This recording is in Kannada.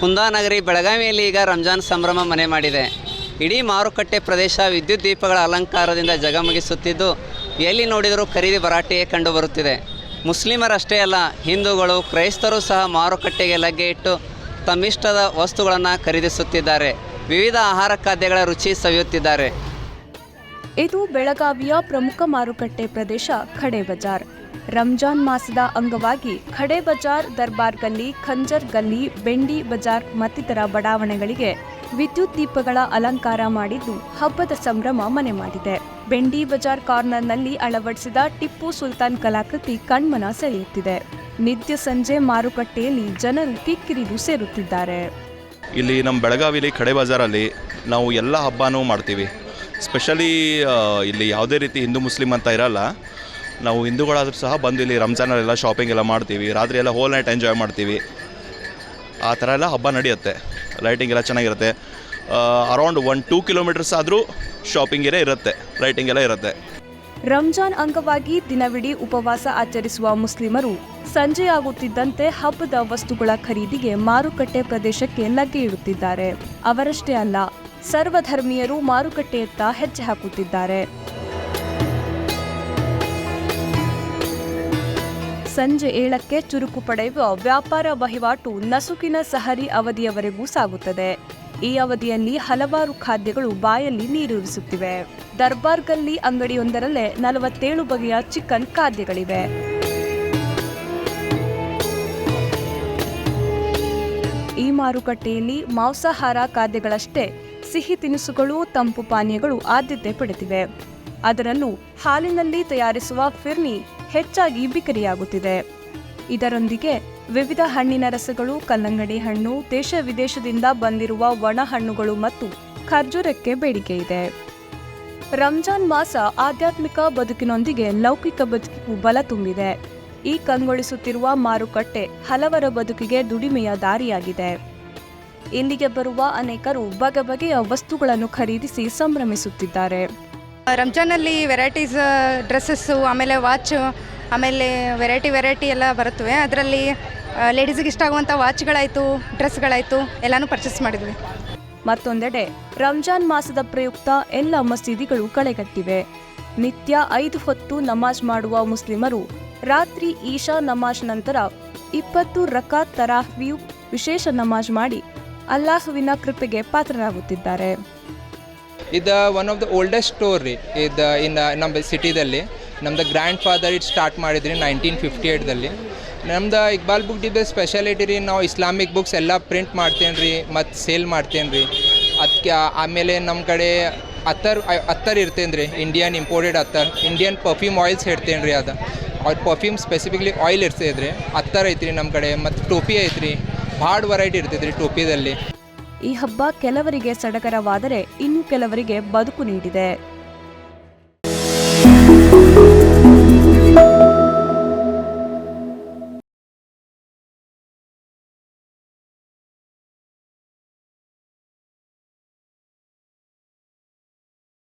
ಕುಂದಾನಗರಿ ಬೆಳಗಾವಿಯಲ್ಲಿ ಈಗ ರಂಜಾನ್ ಸಂಭ್ರಮ ಮನೆ ಮಾಡಿದೆ. ಇಡೀ ಮಾರುಕಟ್ಟೆ ಪ್ರದೇಶ ವಿದ್ಯುತ್ ದೀಪಗಳ ಅಲಂಕಾರದಿಂದ ಜಗಮಗಿಸುತ್ತಿದ್ದು, ಎಲ್ಲಿ ನೋಡಿದರೂ ಖರೀದಿ ಭರಾಟೆಯೇ ಕಂಡುಬರುತ್ತಿದೆ. ಮುಸ್ಲಿಮರಷ್ಟೇ ಅಲ್ಲ, ಹಿಂದೂಗಳು, ಕ್ರೈಸ್ತರು ಸಹ ಮಾರುಕಟ್ಟೆಗೆ ಲಗ್ಗೆ ಇಟ್ಟು ತಮ್ಮಿಷ್ಟದ ವಸ್ತುಗಳನ್ನು ಖರೀದಿಸುತ್ತಿದ್ದಾರೆ. ವಿವಿಧ ಆಹಾರ ಖಾದ್ಯಗಳ ರುಚಿ ಸವಿಯುತ್ತಿದ್ದಾರೆ. ಇದು ಬೆಳಗಾವಿಯ ಪ್ರಮುಖ ಮಾರುಕಟ್ಟೆ ಪ್ರದೇಶ ಖಡೆ ಬಜಾರ್. ರಂಜಾನ್ ಮಾಸದ ಅಂಗವಾಗಿ ಖಡೆ ಬಜಾರ್ ದರ್ಬಾರ್ ಗಲ್ಲಿ ಖಂಜರ್ ಗಲ್ಲಿ, ಬೆಂಡಿ ಬಜಾರ್ ಮತ್ತಿತರ ಬಡಾವಣೆಗಳಿಗೆ ವಿದ್ಯುತ್ ದೀಪಗಳ ಅಲಂಕಾರ ಮಾಡಿದ್ದು ಹಬ್ಬದ ಸಂಭ್ರಮ ಮನೆ ಮಾಡಿದೆ. ಬೆಂಡಿ ಬಜಾರ್ ಕಾರ್ನರ್ನಲ್ಲಿ ಅಳವಡಿಸಿದ ಟಿಪ್ಪು ಸುಲ್ತಾನ್ ಕಲಾಕೃತಿ ಕಣ್ಮನ ಸೆಳೆಯುತ್ತಿದೆ. ನಿತ್ಯ ಸಂಜೆ ಮಾರುಕಟ್ಟೆಯಲ್ಲಿ ಜನರು ಕಿಕ್ಕಿರಿದು ಸೇರುತ್ತಿದ್ದಾರೆ. ಇಲ್ಲಿ ನಮ್ಮ ಬೆಳಗಾವಿಲಿ ಖಡೆ ಬಜಾರಲ್ಲಿ ನಾವು ಎಲ್ಲ ಹಬ್ಬನೂ ಮಾಡ್ತೀವಿ. ಸ್ಪೆಷಲಿ ಇಲ್ಲಿ ಯಾವುದೇ ರೀತಿ ಹಿಂದೂ ಮುಸ್ಲಿಂ ಅಂತ ಇರಲ್ಲ. ನಾವು ಹಿಂದೂಗಳಾದರೂ ಸಹ ಬಂದು ಇಲ್ಲಿ ರಂಜಾನಲ್ಲೆಲ್ಲ ಶಾಪಿಂಗ್ ಎಲ್ಲ ಮಾಡ್ತೀವಿ. ರಾತ್ರಿ ಎಲ್ಲ ಹೋಲ್ ನೈಟ್ ಎಂಜಾಯ್ ಮಾಡ್ತೀವಿ. ಆ ಥರ ಎಲ್ಲ ಹಬ್ಬ ನಡೆಯುತ್ತೆ. ಲೈಟಿಂಗ್ ಎಲ್ಲ ಚೆನ್ನಾಗಿರುತ್ತೆ. ಅರೌಂಡ್ ಒನ್ ಟೂ ಕಿಲೋಮೀಟರ್ಸ್ ಆದರೂ ಶಾಪಿಂಗೇ ಇರುತ್ತೆ. ಲೈಟಿಂಗ್ ಎಲ್ಲ ಇರುತ್ತೆ. ರಂಜಾನ್ ಅಂಗವಾಗಿ ದಿನವಿಡೀ ಉಪವಾಸ ಆಚರಿಸುವ ಮುಸ್ಲಿಮರು ಸಂಜೆಯಾಗುತ್ತಿದ್ದಂತೆ ಹಬ್ಬದ ವಸ್ತುಗಳ ಖರೀದಿಗೆ ಮಾರುಕಟ್ಟೆ ಪ್ರದೇಶಕ್ಕೆ ಲಗ್ಗೆ ಇಡುತ್ತಿದ್ದಾರೆ. ಅವರಷ್ಟೇ ಅಲ್ಲ, ಸರ್ವಧರ್ಮೀಯರು ಮಾರುಕಟ್ಟೆಯತ್ತ ಹೆಜ್ಜೆ ಹಾಕುತ್ತಿದ್ದಾರೆ. ಸಂಜೆ ಏಳಕ್ಕೆ ಚುರುಕು ಪಡೆಯುವ ವ್ಯಾಪಾರ ವಹಿವಾಟು ನಸುಕಿನ ಸಹರಿ ಅವಧಿಯವರೆಗೂ ಸಾಗುತ್ತದೆ. ಈ ಅವಧಿಯಲ್ಲಿ ಹಲವಾರು ಖಾದ್ಯಗಳು ಬಾಯಲ್ಲಿ ನೀರೂರಿಸುತ್ತಿವೆ. ದರ್ಬಾರ್ ಗಲ್ಲಿ ಅಂಗಡಿಯೊಂದರಲ್ಲೇ ನಲವತ್ತೇಳು ಬಗೆಯ ಚಿಕನ್ ಖಾದ್ಯಗಳಿವೆ. ಈ ಮಾರುಕಟ್ಟೆಯಲ್ಲಿ ಮಾಂಸಾಹಾರ ಖಾದ್ಯಗಳಷ್ಟೇ ಸಿಹಿ ತಿನಿಸುಗಳು, ತಂಪು ಪಾನೀಯಗಳು ಆದ್ಯತೆ ಪಡೆದಿವೆ. ಅದರಲ್ಲೂ ಹಾಲಿನಲ್ಲಿ ತಯಾರಿಸುವ ಫಿರ್ನಿ ಹೆಚ್ಚಾಗಿ ಬಿಕರಿಯಾಗುತ್ತಿದೆ. ಇದರೊಂದಿಗೆ ವಿವಿಧ ಹಣ್ಣಿನ ರಸಗಳು, ಕಲ್ಲಂಗಡಿ ಹಣ್ಣು, ದೇಶ ವಿದೇಶದಿಂದ ಬಂದಿರುವ ಒಣ ಹಣ್ಣುಗಳು ಮತ್ತು ಖರ್ಜೂರಕ್ಕೆ ಬೇಡಿಕೆ ಇದೆ. ರಂಜಾನ್ ಮಾಸ ಆಧ್ಯಾತ್ಮಿಕ ಬದುಕಿನೊಂದಿಗೆ ಲೌಕಿಕ ಬದುಕಿಗೂ ಬಲ ತುಂಬಿದೆ. ಈ ಕಂಗೊಳಿಸುತ್ತಿರುವ ಮಾರುಕಟ್ಟೆ ಹಲವರ ಬದುಕಿಗೆ ದುಡಿಮೆಯ ದಾರಿಯಾಗಿದೆ. ಇಲ್ಲಿಗೆ ಬರುವ ಅನೇಕರು ಬಗೆ ಬಗೆಯ ವಸ್ತುಗಳನ್ನು ಖರೀದಿಸಿ ಸಂಭ್ರಮಿಸುತ್ತಿದ್ದಾರೆ. ರಂಜಾನಲ್ಲಿ ವೆರೈಟೀಸ್ ಡ್ರೆಸ್ಸಸ್ಸು ಆಮೇಲೆ ವಾಚ್ ಆಮೇಲೆ ವೆರೈಟಿ ವೆರೈಟಿ ಎಲ್ಲ ಬರುತ್ತವೆ. ಅದರಲ್ಲಿ ಲೇಡೀಸಿಗೆ ಇಷ್ಟ ಆಗುವಂಥ ವಾಚ್ಗಳಾಯಿತು ಡ್ರೆಸ್ಗಳಾಯಿತು ಎಲ್ಲಾನು ಪರ್ಚೇಸ್ ಮಾಡಿದ್ವಿ. ಮತ್ತೊಂದೆಡೆ ರಂಜಾನ್ ಮಾಸದ ಪ್ರಯುಕ್ತ ಎಲ್ಲ ಮಸೀದಿಗಳು ಕಳೆಗಟ್ಟಿವೆ. ನಿತ್ಯ ಐದು ಹೊತ್ತು ನಮಾಜ್ ಮಾಡುವ ಮುಸ್ಲಿಮರು ರಾತ್ರಿ ಈಶಾ ನಮಾಜ್ ನಂತರ ಇಪ್ಪತ್ತು ರಕಾತ್ ತರಾಹ್ವಿಯು ವಿಶೇಷ ನಮಾಜ್ ಮಾಡಿ ಅಲ್ಲಾಹುವಿನ ಕೃಪೆಗೆ ಪಾತ್ರರಾಗುತ್ತಿದ್ದಾರೆ. ಇದು one of the oldest store ರೀ ಇದು ಇನ್ ನಮ್ಮ ಸಿಟಿದಲ್ಲಿ ನಮ್ದು ಗ್ರ್ಯಾಂಡ್ ಫಾದರ್ ಇಟ್ ಸ್ಟಾರ್ಟ್ ಮಾಡಿದ್ರಿ ನೈನ್ಟೀನ್ ಫಿಫ್ಟಿ ಏಯ್ಟ್ದಲ್ಲಿ ನಮ್ದು ಇಕ್ಬಾಲ್ ಬುಕ್ ಡಿದ ಸ್ಪೆಷಾಲಿಟಿ ರೀ, ನಾವು ಇಸ್ಲಾಮಿಕ್ ಬುಕ್ಸ್ ಎಲ್ಲ ಪ್ರಿಂಟ್ ಮಾಡ್ತೇನೆ ರೀ ಮತ್ತು ಸೇಲ್ ಮಾಡ್ತೇನೆ ರೀ ಅದಕ್ಕೆ ಆಮೇಲೆ ನಮ್ಮ ಕಡೆ ಅತ್ತರ್ ಅತ್ತರ್ ಇರ್ತೇನೆ ರೀ ಇಂಡಿಯನ್ ಇಂಪೋರ್ಟೆಡ್ ಅತ್ತರ್. ಇಂಡಿಯನ್ ಪರ್ಫ್ಯೂಮ್ ಆಯಿಲ್ಸ್ ಹೇಳ್ತೇನೆ ರೀ ಅದು. ಅವ್ರ ಪರ್ಫ್ಯೂಮ್ ಸ್ಪೆಸಿಫಿಕ್ಲಿ ಆಯಿಲ್ ಇರ್ತೈತೆ ಅತ್ತರ್ ಐತ್ರಿ ನಮ್ಮ ಕಡೆ, ಮತ್ತು ಟೋಪಿ ಐತ್ರಿ. ಭಾಳ ವೆರೈಟಿ ಇರ್ತಿದ್ರಿ ರೀ ಟೋಪಿದಲ್ಲಿ. ಈ ಹಬ್ಬ ಕೆಲವರಿಗೆ ಸಡಗರವಾದರೆ ಇನ್ನು ಕೆಲವರಿಗೆ ಬದುಕು ನೀಡಿದೆ.